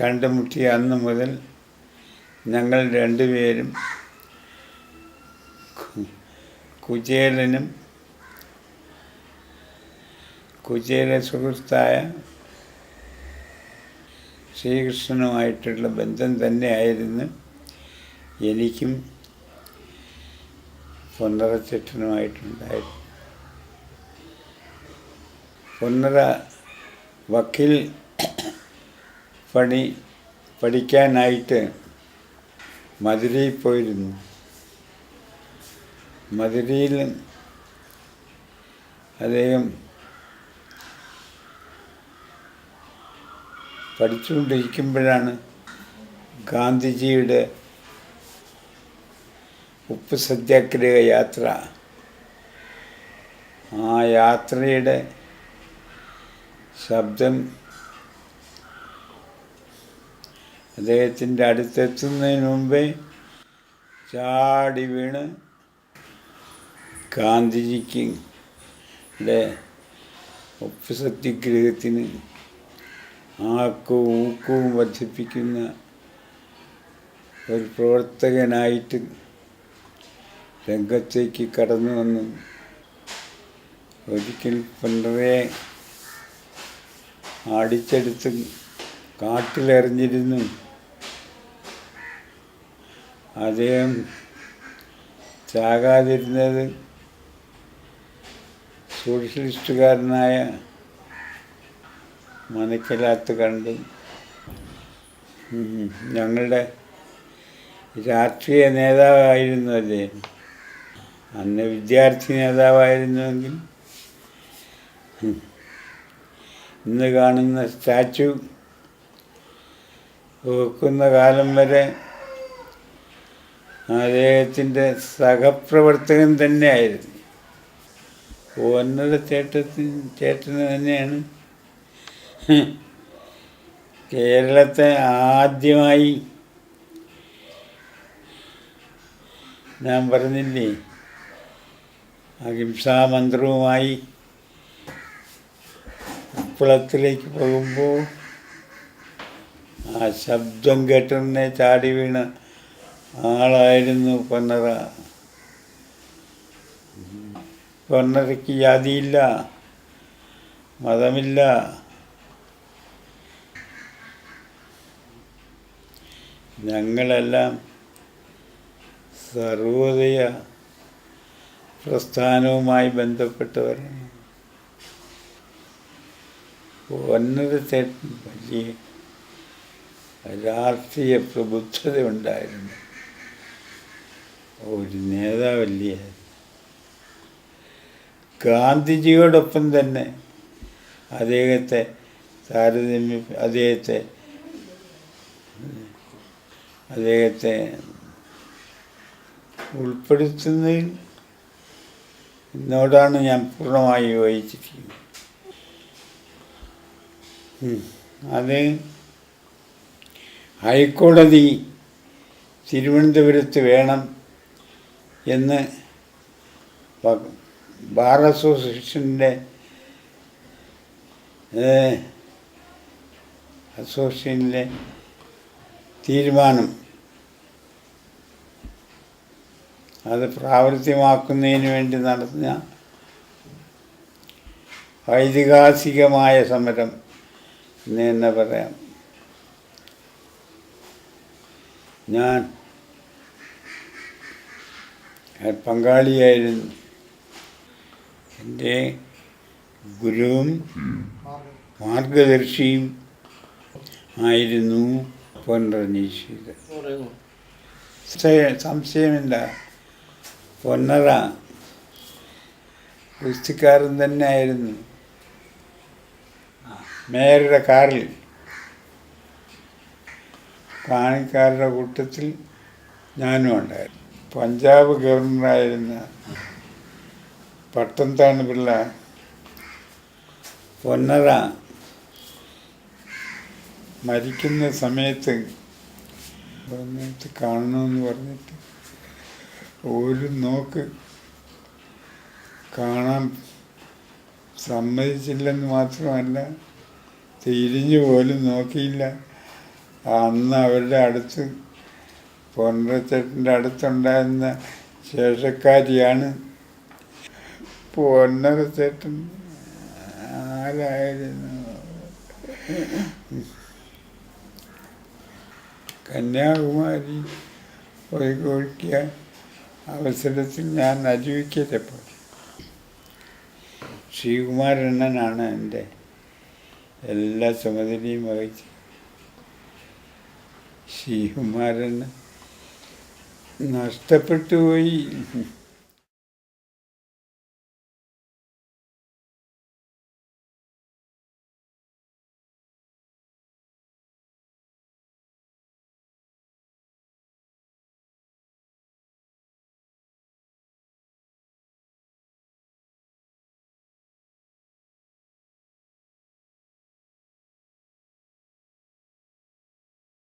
കണ്ടുമുട്ടിയ അന്ന് മുതൽ ഞങ്ങൾ രണ്ടുപേരും കുചേലനും കുചേല സുഹൃത്തായ ശ്രീകൃഷ്ണനുമായിട്ടുള്ള ബന്ധം തന്നെയായിരുന്നു എനിക്കും പൊന്നറച്ചേട്ടനുമായിട്ടുണ്ടായിരുന്നു. പൊന്നറ വക്കീൽ പണി പഠിക്കാനായിട്ട് മധുരയിൽ പോയിരുന്നു. മധുരയിൽ അദ്ദേഹം പഠിച്ചുകൊണ്ടിരിക്കുമ്പോഴാണ് ഗാന്ധിജിയുടെ ഉപ്പ് സത്യാഗ്രഹ യാത്ര. ആ യാത്രയുടെ ശബ്ദം അദ്ദേഹത്തിന്റെ അടുത്തെത്തുന്നതിന് മുമ്പേ ചാടി വീണ് ഗാന്ധിജിക്ക് സത്യാഗ്രഹത്തിന് ആക്കവും ഊക്കവും വർദ്ധിപ്പിക്കുന്ന ഒരു പ്രവർത്തകനായിട്ട് രംഗത്തേക്ക് കടന്നു വന്നു. ഒരിക്കൽ പിണറയെ അടിച്ചെടുത്ത് കാട്ടിലെറിഞ്ഞിരുന്നു. അദ്ദേഹം ചാകാതിരുന്നത് സോഷ്യലിസ്റ്റുകാരനായ മനക്കിലാത്ത് കണ്ട് ഞങ്ങളുടെ രാഷ്ട്രീയ നേതാവായിരുന്നു അദ്ദേഹം അന്ന് വിദ്യാർത്ഥി നേതാവായിരുന്നുവെങ്കിൽ ഇന്ന് കാണുന്ന സ്റ്റാച്ചു വെക്കുന്ന കാലം വരെ അദ്ദേഹത്തിന്റെ സഹപ്രവർത്തകൻ തന്നെയായിരുന്നു. ഒന്നര ചേട്ടത്തിന് ചേട്ടന് തന്നെയാണ്. കേരളത്തെ ആദ്യമായി ഞാൻ പറഞ്ഞില്ലേ അഹിംസാ മന്ത്രവുമായി കുളത്തിലേക്ക് പോകുമ്പോൾ ആ ശബ്ദം കേട്ടെന്നെ ചാടി വീണ. ആളായിരുന്നു പൊന്നറ. പൊന്നറയ്ക്ക് ജാതിയില്ല മതമില്ല. ഞങ്ങളെല്ലാം സർവോദയ പ്രസ്ഥാനവുമായി ബന്ധപ്പെട്ടവരാണ് ഒന്നത് വലിയ രാഷ്ട്രീയ പ്രബുദ്ധത ഉണ്ടായിരുന്നു ഒരു നേതാവല്ലേ ഗാന്ധിജിയോടൊപ്പം തന്നെ അദ്ദേഹത്തെ താരതമ്യ അദ്ദേഹത്തെ അദ്ദേഹത്തെ ഉൾപ്പെടുത്തുന്നതിൽ എന്നോടാണ് ഞാൻ പൂർണമായി വഹിച്ചിരിക്കുന്നത്. അത് ഹൈക്കോടതി തിരുവനന്തപുരത്ത് വേണം എന്ന് ബാർ അസോസിയേഷന്റെ അസോസിയേഷനിലെ തീരുമാനം. അത് പ്രാവർത്തികമാക്കുന്നതിന് വേണ്ടി നടന്ന ഐതിഹാസികമായ സമരം എന്ന് തന്നെ പറയാം. ഞാൻ പങ്കാളിയായിരുന്നു. എന്റെ ഗുരുവും മാർഗദർശിയും ആയിരുന്നു പൊന്നറനീശ്വര സംശയ- സംശയമില്ല. പൊന്നറ കുസ്തിക്കാരൻ തന്നെ ആയിരുന്നു മേയറുടെ കാറിൽ. കാണിക്കാരുടെ കൂട്ടത്തിൽ ഞാനും ഉണ്ടായിരുന്നു. പഞ്ചാബ് ഗവർണറായിരുന്ന പട്ടംതാണ് പിള്ള. പൊന്നറ മരിക്കുന്ന സമയത്ത് സമയത്ത് കാണണമെന്ന് പറഞ്ഞിട്ട് ഒരു നോക്ക് കാണാൻ സമ്മതിച്ചില്ലെന്ന് മാത്രമല്ല തിരിഞ്ഞു പോലും നോക്കിയില്ല. അന്ന് അവരുടെ അടുത്ത് പൊന്നച്ചേട്ടന്റെ അടുത്തുണ്ടായിരുന്ന ശേഷക്കാരിയാണ്. പൊന്നരച്ചേട്ടൻ ആരായിരുന്നു? കന്യാകുമാരി കുളിക്കുക അവസരത്തിൽ ഞാൻ അരുവിക്കരപ്പോൾ ശ്രീകുമാരണ്ണനാണ് എന്റെ എല്ലാ ചുമതലയും വഹിച്ചത്. ശ്രീകുമാരന് നഷ്ടപ്പെട്ടു പോയി.